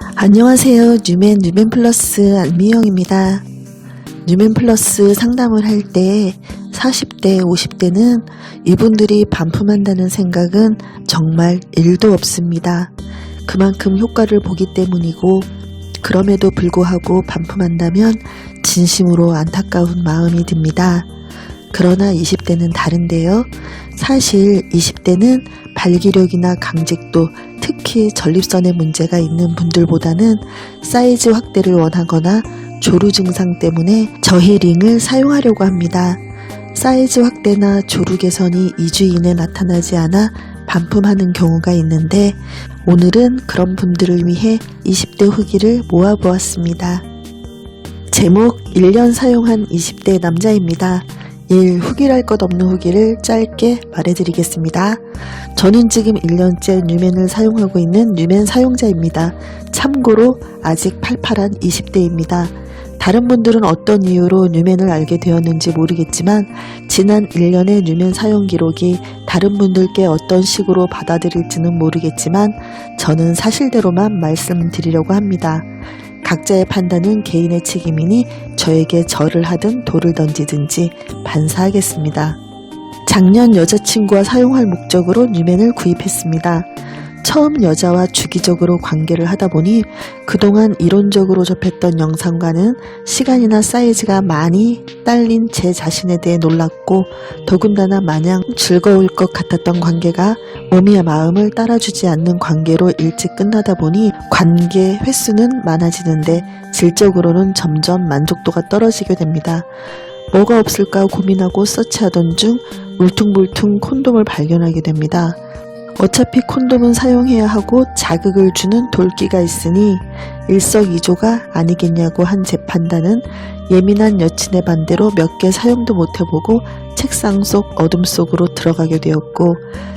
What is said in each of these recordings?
안녕하세요. 뉴맨 뉴맨 플러스 안미영입니다. 뉴맨 플러스 상담을 할 때 40대, 50대는 이분들이 반품한다는 생각은 정말 1도 없습니다. 그만큼 효과를 보기 때문이고 그럼에도 불구하고 반품한다면 진심으로 안타까운 마음이 듭니다. 그러나 20대는 다른데요. 사실 20대는 발기력이나 강직도, 특히 전립선에 문제가 있는 분들보다는 사이즈 확대를 원하거나 조루 증상 때문에 저히링을 사용하려고 합니다. 사이즈 확대나 조루 개선이 2주 이내 나타나지 않아 반품하는 경우가 있는데 오늘은 그런 분들을 위해 20대 후기를 모아보았습니다. 제목 1년 사용한 20대 남자입니다. 1. 후기랄 것 없는 후기를 짧게 말해드리겠습니다. 저는 지금 1년째 뉴맨을 사용하고 있는 뉴맨 사용자입니다. 참고로 아직 팔팔한 20대입니다. 다른 분들은 어떤 이유로 뉴맨을 알게 되었는지 모르겠지만 지난 1년의 뉴맨 사용 기록이 다른 분들께 어떤 식으로 받아들일지는 모르겠지만 저는 사실대로만 말씀드리려고 합니다. 각자의 판단은 개인의 책임이니 저에게 절을 하든 돌을 던지든지 반사하겠습니다. 작년 여자친구와 사용할 목적으로 뉴맨을 구입했습니다. 처음 여자와 주기적으로 관계를 하다 보니 그동안 이론적으로 접했던 영상과는 시간이나 사이즈가 많이 딸린 제 자신에 대해 놀랐고 더군다나 마냥 즐거울 것 같았던 관계가 몸이야 마음을 따라주지 않는 관계로 일찍 끝나다 보니 관계 횟수는 많아지는데 질적으로는 점점 만족도가 떨어지게 됩니다. 뭐가 없을까 고민하고 서치하던 중 울퉁불퉁 콘돔을 발견하게 됩니다. 어차피 콘돔은 사용해야 하고 자극을 주는 돌기가 있으니 일석이조가 아니겠냐고 한제 판단은 예민한 여친의 반대로 몇 개 사용도 못해보고 책상 속 어둠 속으로 들어가게 되었고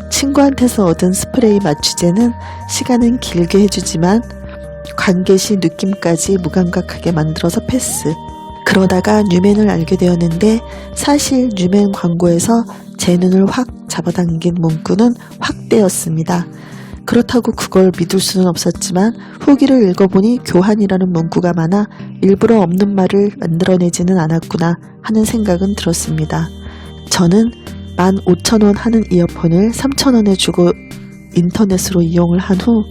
친구한테서 얻은 스프레이 맞추제는 시간은 길게 해주지만 관계 시 느낌까지 무감각하게 만들어서 패스. 그러다가 뉴맨을 알게 되었는데 사실 뉴맨 광고에서 제 눈을 확 잡아당긴 문구는 확대였습니다. 그렇다고 그걸 믿을 수는 없었지만 후기를 읽어보니 교환이라는 문구가 많아 일부러 없는 말을 만들어내지는 않았구나 하는 생각은 들었습니다. 저는 15,000원 하는 이어폰을 3,000원에 주고 인터넷으로 이용을 한 후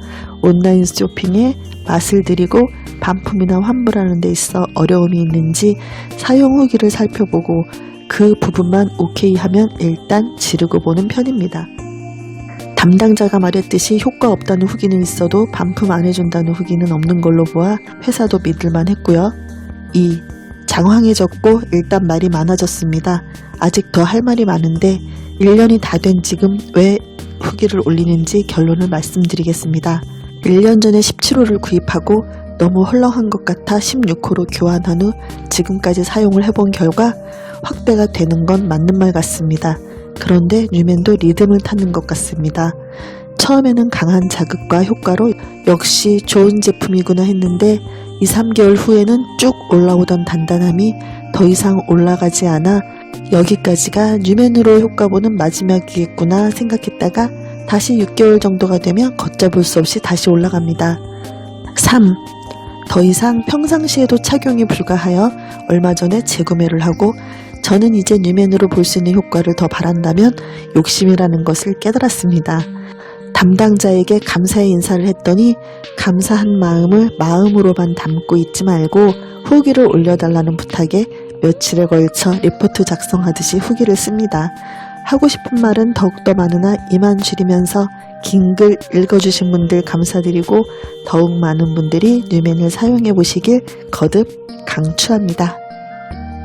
온라인 쇼핑에 맛을 들이고 반품이나 환불하는 데 있어 어려움이 있는지 사용 후기를 살펴보고 그 부분만 오케이 하면 일단 지르고 보는 편입니다. 담당자가 말했듯이 효과 없다는 후기는 있어도 반품 안 해준다는 후기는 없는 걸로 보아 회사도 믿을만 했고요. 2. 장황해졌고 일단 말이 많아졌습니다. 아직 더 할 말이 많은데 1년이 다 된 지금 왜 후기를 올리는지 결론을 말씀드리겠습니다. 1년 전에 17호를 구입하고 너무 헐렁한 것 같아 16호로 교환한 후 지금까지 사용을 해본 결과 확대가 되는 건 맞는 말 같습니다. 그런데 뉴맨도 리듬을 타는 것 같습니다. 처음에는 강한 자극과 효과로 역시 좋은 제품이구나 했는데 2, 3개월 후에는 쭉 올라오던 단단함이 더 이상 올라가지 않아 여기까지가 뉴맨으로 효과 보는 마지막이겠구나 생각했다가 다시 6개월 정도가 되면 걷잡을 수 없이 다시 올라갑니다. 3. 더 이상 평상시에도 착용이 불가하여 얼마 전에 재구매를 하고 저는 이제 뉴맨으로 볼 수 있는 효과를 더 바란다면 욕심이라는 것을 깨달았습니다. 담당자에게 감사의 인사를 했더니 감사한 마음을 마음으로만 담고 있지 말고 후기를 올려달라는 부탁에 며칠에 걸쳐 리포트 작성하듯이 후기를 씁니다. 하고 싶은 말은 더욱더 많으나 이만 줄이면서 긴 글 읽어주신 분들 감사드리고 더욱 많은 분들이 뉴맨을 사용해 보시길 거듭 강추합니다.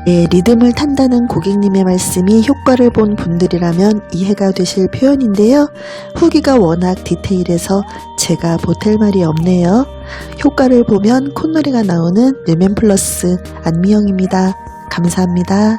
예, 리듬을 탄다는 고객님의 말씀이 효과를 본 분들이라면 이해가 되실 표현인데요. 후기가 워낙 디테일해서 제가 보탤 말이 없네요. 효과를 보면 콧노래가 나오는 뉴맨 플러스 안미영입니다. 감사합니다.